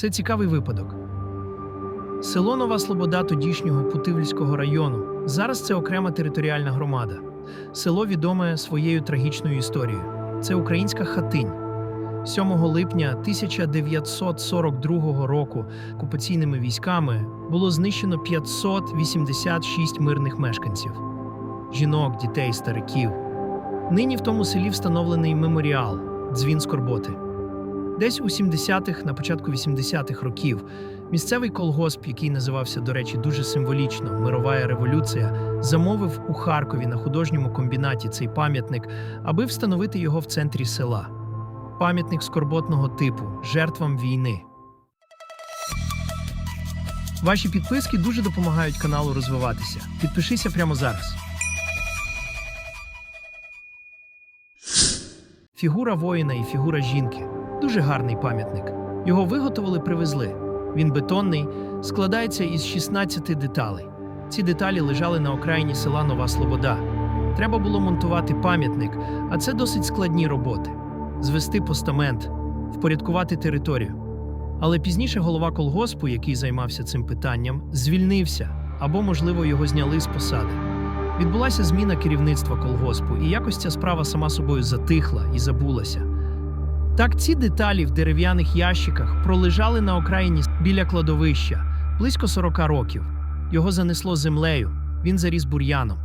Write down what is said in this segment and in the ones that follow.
Це цікавий випадок. Село Нова Слобода тодішнього Путивльського району. Зараз це окрема територіальна громада. Село відоме своєю трагічною історією. Це українська хатинь. 7 липня 1942 року окупаційними військами було знищено 586 мирних мешканців жінок, дітей, стариків. Нині в тому селі встановлений меморіал Дзвін Скорботи. Десь у 70-х, на початку 80-х років, місцевий колгосп, який називався, до речі, дуже символічно Мирова революція, замовив у Харкові на художньому комбінаті цей пам'ятник, аби встановити його в центрі села. Пам'ятник скорботного типу жертвам війни. Ваші підписки дуже допомагають каналу розвиватися. Підпишися прямо зараз. Фігура воїна і фігура жінки дуже гарний пам'ятник. Його виготовили, привезли. Він бетонний, складається із 16 деталей. Ці деталі лежали на окраїні села Нова Слобода. Треба було монтувати пам'ятник, а це досить складні роботи: звести постамент, впорядкувати територію. Але пізніше голова колгоспу, який займався цим питанням, звільнився або, можливо, його зняли з посади. Відбулася зміна керівництва колгоспу, і якось ця справа сама собою затихла і забулася. Так ці деталі в дерев'яних ящиках пролежали на окраїні біля кладовища близько 40 років. Його занесло землею, він заріс бур'яном.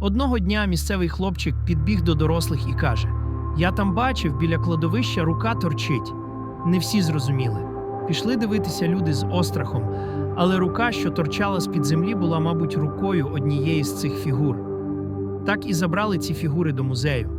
Одного дня місцевий хлопчик підбіг до дорослих і каже: Я там бачив, біля кладовища рука торчить. Не всі зрозуміли. Пішли дивитися люди з острахом, але рука, що торчала з-під землі, була, мабуть, рукою однієї з цих фігур. Так і забрали ці фігури до музею.